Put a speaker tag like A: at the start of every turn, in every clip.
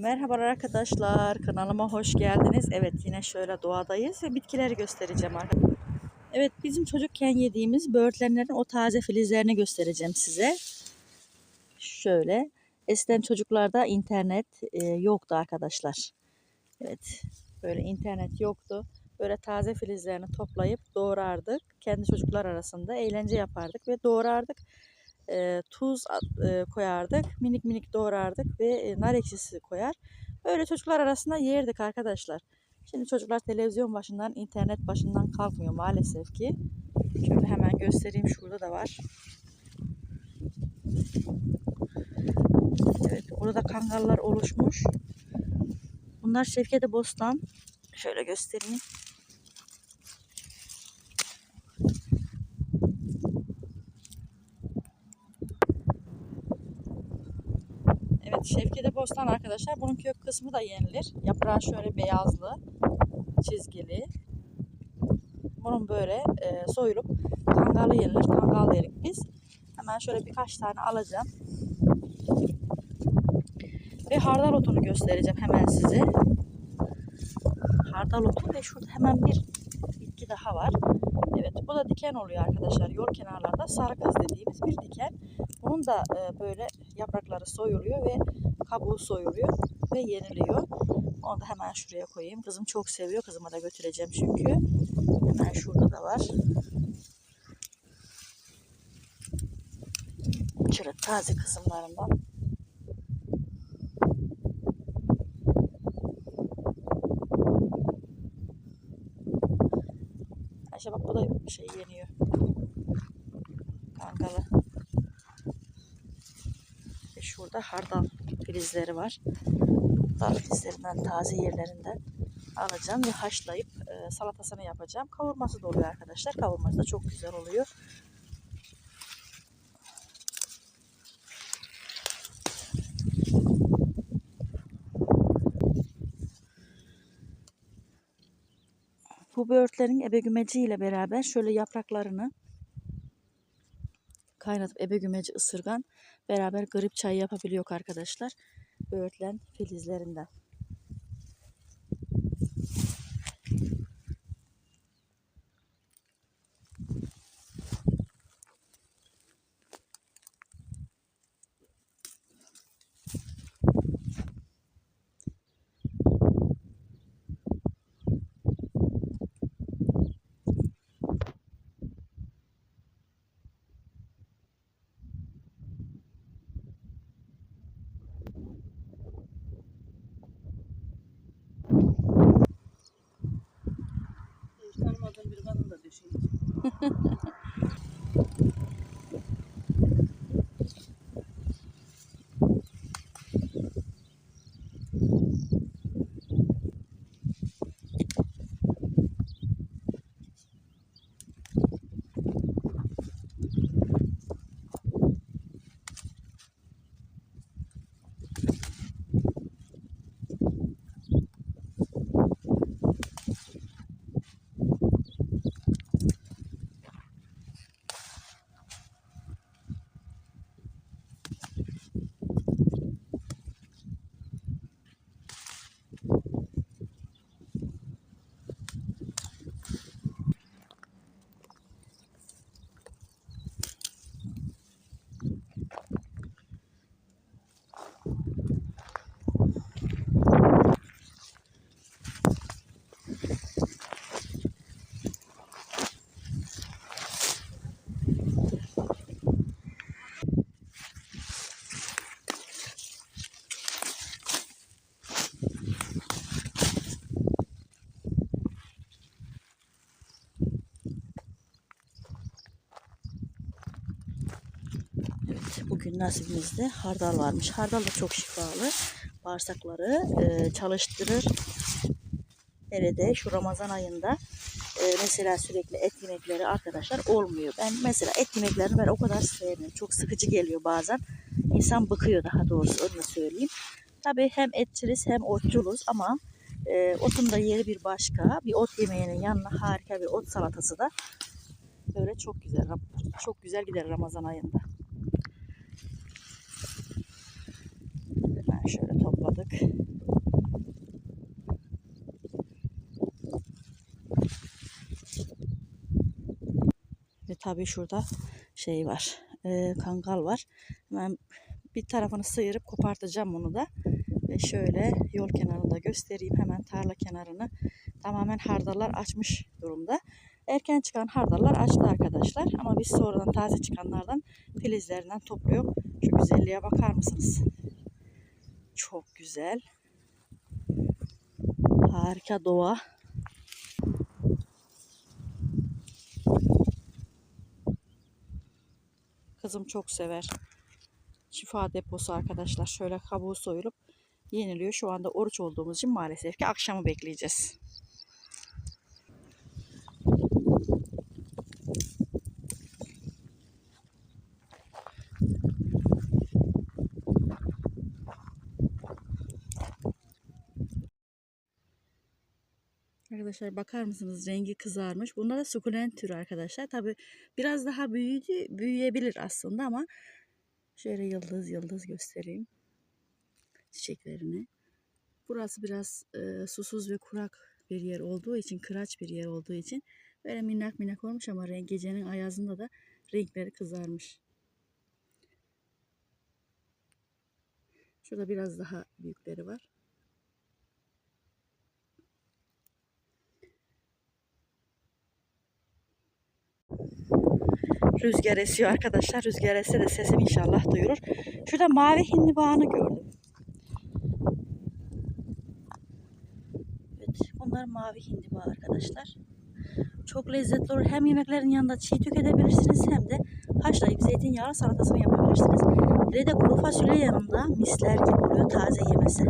A: Merhabalar arkadaşlar. Kanalıma hoş geldiniz. Evet yine şöyle doğadayız ve bitkileri göstereceğim arkadaşlar. Evet bizim çocukken yediğimiz böğürtlenlerin o taze filizlerini göstereceğim size. Şöyle. Eskiden çocuklarda internet e, yoktu arkadaşlar. Evet. Böyle internet yoktu. Böyle taze filizlerini toplayıp doğrardık. Kendi çocuklar arasında eğlence yapardık ve doğrardık e, tuz e, koyardık. Minik minik doğrardık ve e, nar ekşisi koyar. Öyle çocuklar arasında yerdik arkadaşlar. Şimdi çocuklar televizyon başından, internet başından kalkmıyor maalesef ki. Şöyle hemen göstereyim. Şurada da var. Evet, burada kangallar oluşmuş. Bunlar Şevkete Bostan. Şöyle göstereyim. Evet Şevkete Bostan arkadaşlar. Bunun kök kısmı da yenilir. Yaprağı şöyle beyazlı, çizgili. Bunun böyle e, soyulup kangalı yenilir. Kangal derik biz. Hemen şöyle birkaç tane alacağım. Ve hardal otunu göstereceğim hemen size. Hardal otu ve şurada hemen bir bitki daha var. Evet bu da diken oluyor arkadaşlar. Yol kenarlarda sarı kız dediğimiz bir diken. Bunun da e, böyle yaprakları soyuluyor ve kabuğu soyuluyor ve yeniliyor. Onu da hemen şuraya koyayım. Kızım çok seviyor. Kızıma da götüreceğim çünkü. Hemen şurada da var. Şöyle taze kısımlarından. Ayşe bak bu da şey yeniyor. Kangalı. Ve şurada hardal filizleri var. Hardal filizlerinden taze yerlerinden alacağım ve haşlayıp e, salatasını yapacağım. Kavurması da oluyor arkadaşlar. Kavurması da çok güzel oluyor. Bu böğürtlerin ebegümeci ile beraber şöyle yapraklarını kaynatıp ebegümeci ısırgan beraber grip çayı yapabiliyor arkadaşlar. Böğürtlen filizlerinden.
B: Da düşün.
A: Evet, bugün nasibimizde hardal varmış. Hardal da çok şifalı. Bağırsakları e, çalıştırır. Nerede? Şu Ramazan ayında e, mesela sürekli et yemekleri arkadaşlar olmuyor. Ben mesela et yemeklerini ben o kadar sevmiyorum. Çok sıkıcı geliyor bazen. İnsan bıkıyor daha doğrusu onu da söyleyeyim. Tabii hem etçiliz hem otçuluz ama e, otun da yeri bir başka. Bir ot yemeğinin yanına harika bir ot salatası da böyle çok güzel. Çok güzel gider Ramazan ayında. Hemen şöyle topladık. Tabii şurada şey var. e, kangal var. Hemen bir tarafını sıyırıp kopartacağım bunu da. Ve şöyle yol kenarında göstereyim. Hemen tarla kenarını tamamen hardallar açmış durumda. Erken çıkan hardallar açtı arkadaşlar. Ama biz sonradan taze çıkanlardan filizlerinden topluyor. Şu güzelliğe bakar mısınız? Çok güzel. Harika doğa. Kızım çok sever. Şifa deposu arkadaşlar. Şöyle kabuğu soyulup yeniliyor. Şu anda oruç olduğumuz için maalesef ki akşamı bekleyeceğiz. Arkadaşlar bakar mısınız rengi kızarmış. Bunlar da sukulent türü arkadaşlar. Tabi biraz daha büyüdü, büyüyebilir aslında ama şöyle yıldız yıldız göstereyim çiçeklerini. Burası biraz e, susuz ve kurak bir yer olduğu için, kıraç bir yer olduğu için böyle minnak minnak olmuş ama renk, gecenin ayazında da renkleri kızarmış. Şurada biraz daha büyükleri var. Rüzgar esiyor arkadaşlar. Rüzgar esse de sesim inşallah duyurur. Şurada mavi hindibağını gördüm. Evet, bunlar mavi hindiba arkadaşlar. Çok lezzetli olur. Hem yemeklerin yanında çiğ tüketebilirsiniz hem de haşlayıp zeytinyağlı salatasını yapabilirsiniz. Hele de kuru fasulye yanında misler gibi oluyor taze yemesi.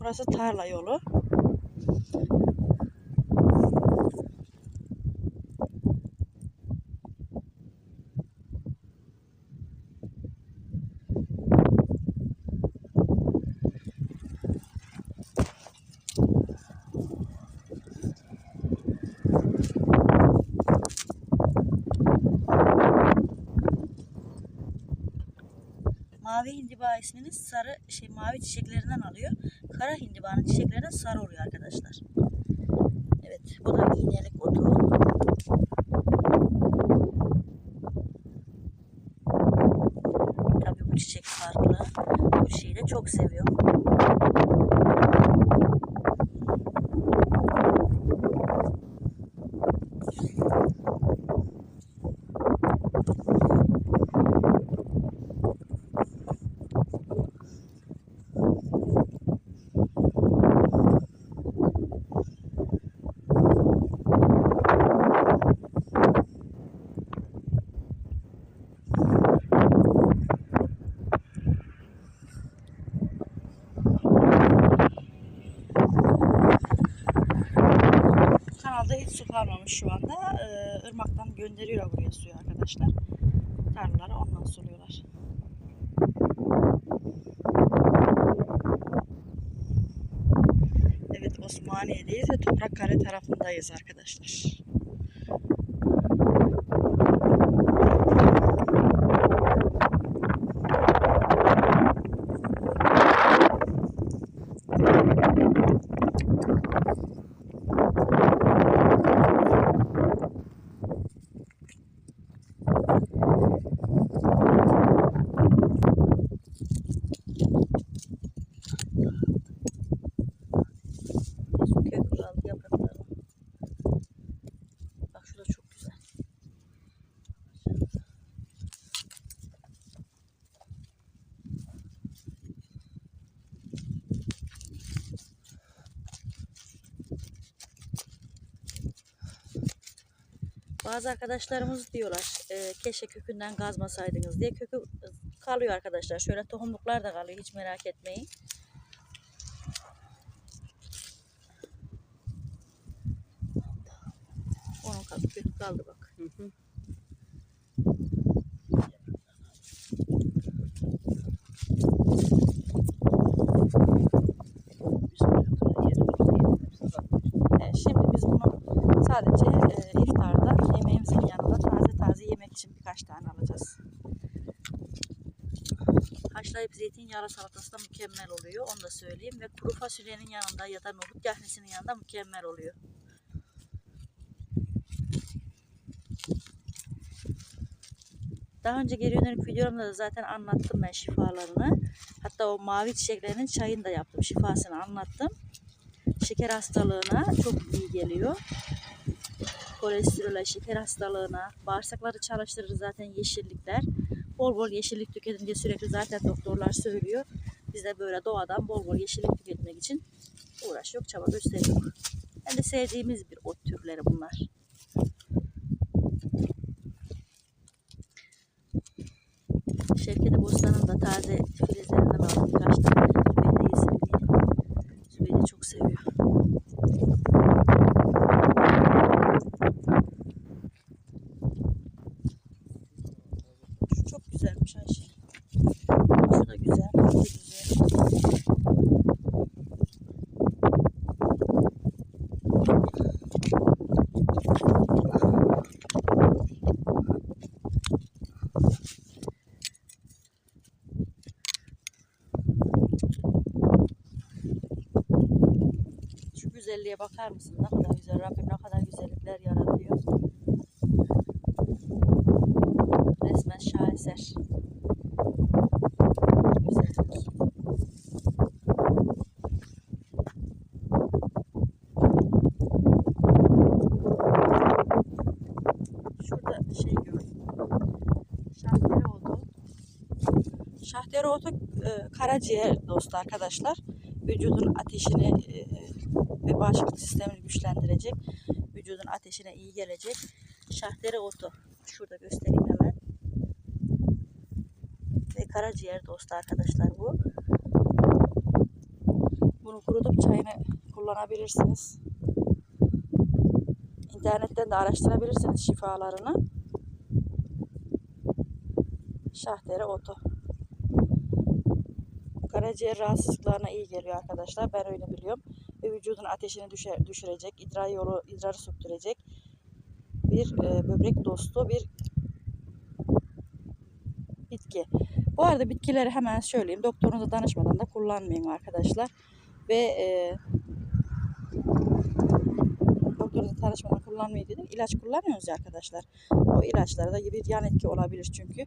A: Burası tarla yolu. Mavi hindiba ismini sarı şey mavi çiçeklerinden alıyor. Kara hindibanın çiçeklerinden sarı oluyor arkadaşlar. Evet bu da iğnelik otu. Tabii bu çiçek farklı. Bu şeyi de çok seviyorum. Kanalda hiç su kalmamış şu anda. Ee, ırmaktan gönderiyor buraya suyu arkadaşlar. Tarlalara ondan suluyorlar. Evet Osmaniye'deyiz ve Toprakkale tarafındayız arkadaşlar. Kök kaldı yaprakları. Bak şurada çok güzel. Bazı arkadaşlarımız diyorlar e, keşke kökünden kazmasaydınız diye kökü kalıyor arkadaşlar. Şöyle tohumluklar da kalıyor hiç merak etmeyin. Onun kaldı, kökü kaldı bak.
B: Hı hı.
A: E, şimdi biz bunu sadece e, iftarda yemeğimizin yanında taze taze yemek için birkaç tane alacağız. Haşla haşlayıp zeytinyağlı salatası da mükemmel oluyor. Onu da söyleyeyim. Ve kuru fasulyenin yanında ya da nohut yahnisinin yanında mükemmel oluyor. Daha önce geri dönük videomda da zaten anlattım ben şifalarını. Hatta o mavi çiçeklerinin çayını da yaptım. Şifasını anlattım. Şeker hastalığına çok iyi geliyor. Kolesterole, şeker hastalığına, bağırsakları çalıştırır zaten yeşillikler. Bol bol yeşillik tüketin diye sürekli zaten doktorlar söylüyor. Biz de böyle doğadan bol bol yeşillik tüketmek için uğraş yok, çaba gösteriyor. Hem de sevdiğimiz bir ot türleri bunlar. Şevketi Bostan'ın da taze filizlerinden aldım birkaç tane. Zübeyde yesin diye. Zübeyde çok seviyor. Şu çok güzelmiş Ayşe. Şu da güzel. Bu da güzel. Şu güzelliğe bakar mısın? Ne kadar güzel. Rabbim ne kadar güzellikler yaratıyor. Resmen şaheser. Güzellik. Şurada şey gördüm. Şahtereotu. Şahtereotu e, karaciğer dostu arkadaşlar. Vücudun ateşini e, ve bağışıklık sistemini güçlendirecek. Vücudun ateşine iyi gelecek. Şahtereotu. Şurada göstereyim hemen. Ve karaciğer dostu arkadaşlar bu. Bunu kurutup çayını kullanabilirsiniz. İnternetten de araştırabilirsiniz şifalarını. Şahtere otu. Karaciğer rahatsızlıklarına iyi geliyor arkadaşlar. Ben öyle biliyorum. Vücudun ateşini düşe, düşürecek, idrar yolu, idrarı söktürecek bir e, böbrek dostu bir bitki. Bu arada bitkileri hemen söyleyeyim. Doktorunuza danışmadan da kullanmayın arkadaşlar. Ve e, doktorunuza danışmadan kullanmayın dedim. İlaç kullanmıyoruz ya arkadaşlar. O ilaçlarda bir yan etki olabilir çünkü.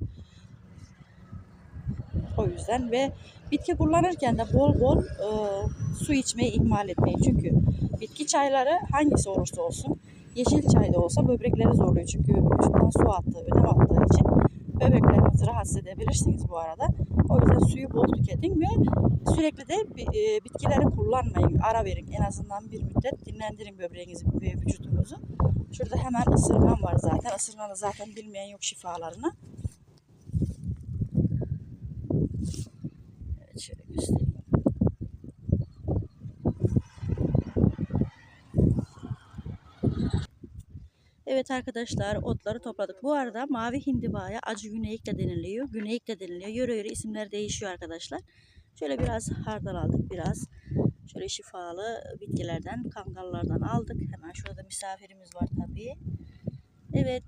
A: O yüzden ve bitki kullanırken de bol bol e, su içmeyi ihmal etmeyin. Çünkü bitki çayları hangisi olursa olsun yeşil çay da olsa böbrekleri zorluyor. Çünkü vücuttan su attığı, ödem attığı için böbreklerinizi rahatsız edebilirsiniz bu arada. O yüzden suyu bol tüketin ve sürekli de e, bitkileri kullanmayın. Ara verin. En azından bir müddet dinlendirin böbreğinizi ve vücudunuzu. Şurada hemen ısırgan var zaten. Isırganı zaten bilmeyen yok şifalarını. Evet şöyle göstereyim. Evet arkadaşlar otları topladık. Bu arada mavi hindibaya acı güneyik de deniliyor. Güneyik de deniliyor. Yöre yöre isimler değişiyor arkadaşlar. Şöyle biraz hardal aldık. Biraz şöyle şifalı bitkilerden, kangallardan aldık. Hemen şurada misafirimiz var tabii. Evet.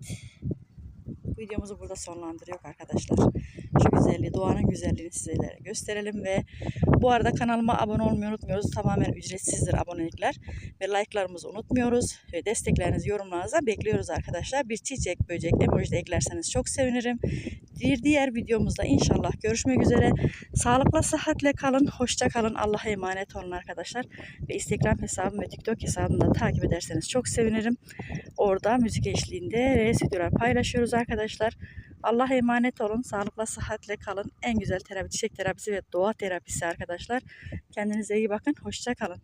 A: Videomuzu burada sonlandırıyor arkadaşlar. Şu güzelliği, doğanın güzelliğini sizlere gösterelim ve bu arada kanalıma abone olmayı unutmuyoruz. Tamamen ücretsizdir abonelikler ve like'larımızı unutmuyoruz ve desteklerinizi yorumlarınıza bekliyoruz arkadaşlar. Bir çiçek, böcek, emoji de eklerseniz çok sevinirim. Bir diğer videomuzda inşallah görüşmek üzere. Sağlıkla, sıhhatle kalın, hoşça kalın. Allah'a emanet olun arkadaşlar. Ve Instagram hesabım ve TikTok hesabımı da takip ederseniz çok sevinirim. Orada müzik eşliğinde reels videolar paylaşıyoruz arkadaşlar. Allah'a emanet olun. Sağlıkla, sıhhatle kalın. En güzel terapi, çiçek terapisi ve doğa terapisi arkadaşlar. Kendinize iyi bakın. Hoşça kalın.